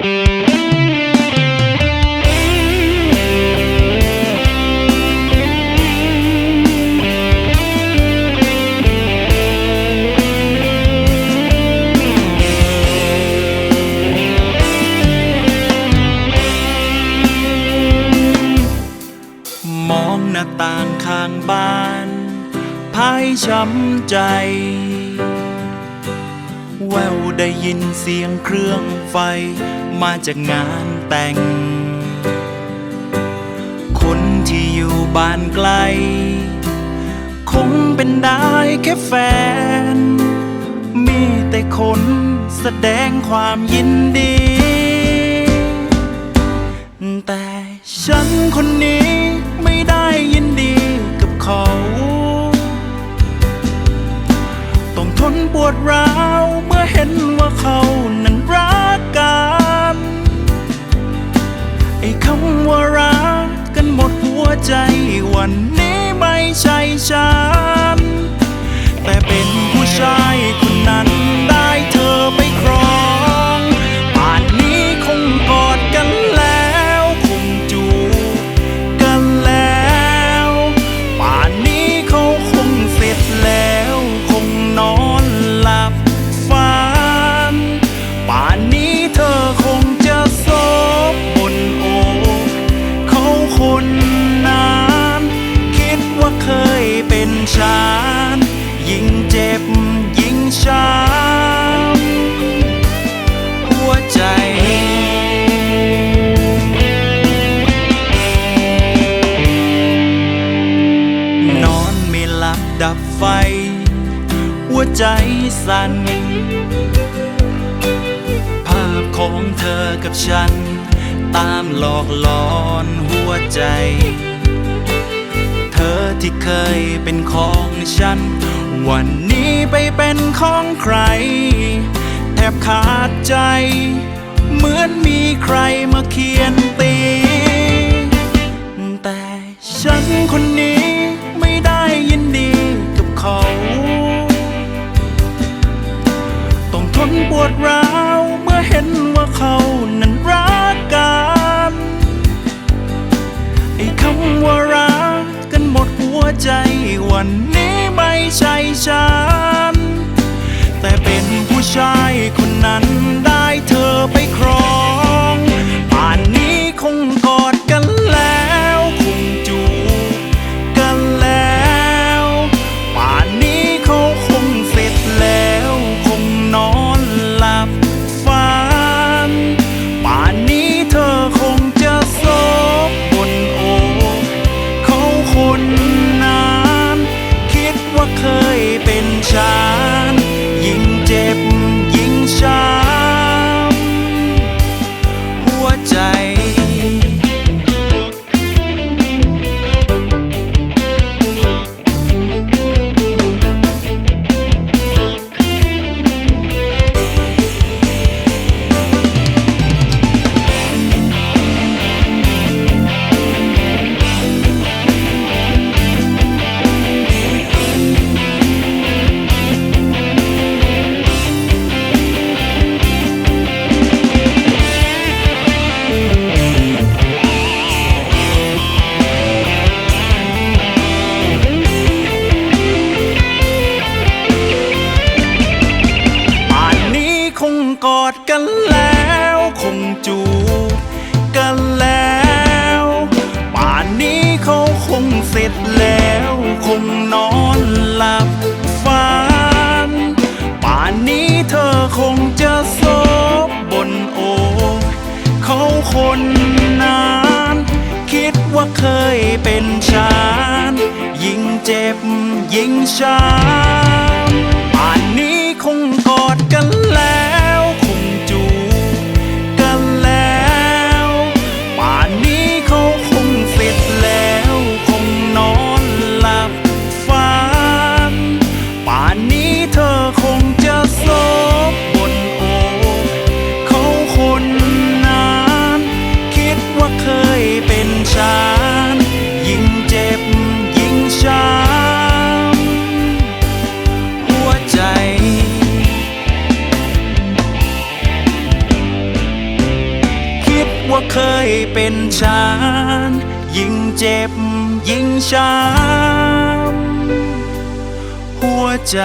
มองหน้าต่างข้างบ้านพายช้ำใจ แววได้ยินเสียงเครื่องไฟ มาจากงานแต่ง คนที่อยู่บ้านไกล คงเป็นได้แค่แฟน มีแต่คนแสดงความยินดี แต่ฉันคนนี้ไม่ได้ยินดีกับเขา ต้องทนปวดร้าว น ยิ่งเจ็บยิ่งช้ำหัวใจนอนไม่หลับดับไฟ หัวใจสั่นภาพของเธอกับฉัน ตามหลอกหลอนหัวใจ อที่เคยเป็นของฉัน วันนี้ไปเป็นของใคร แทบขาดใจ เหมือนมีใครมาเขียนตี ใช่ฉัน แต่เป็นผู้ชายคนนั้นได้เธอไปครอง ป่านนี้คงก งกอดกันแล้วคงจูบกันแล้วป่านนี้เขาคงเสร็จแล้วคงนอนหลับฝันป่านนี้เธอคงจะซบบนโอกเขาคนนั้นคิดว่าเคยเป็นฉันยิ่งเจ็บยิ่งช้ำ เคยเป็นฉันยิ่งเจ็บยิ่งช้ำหัวใจ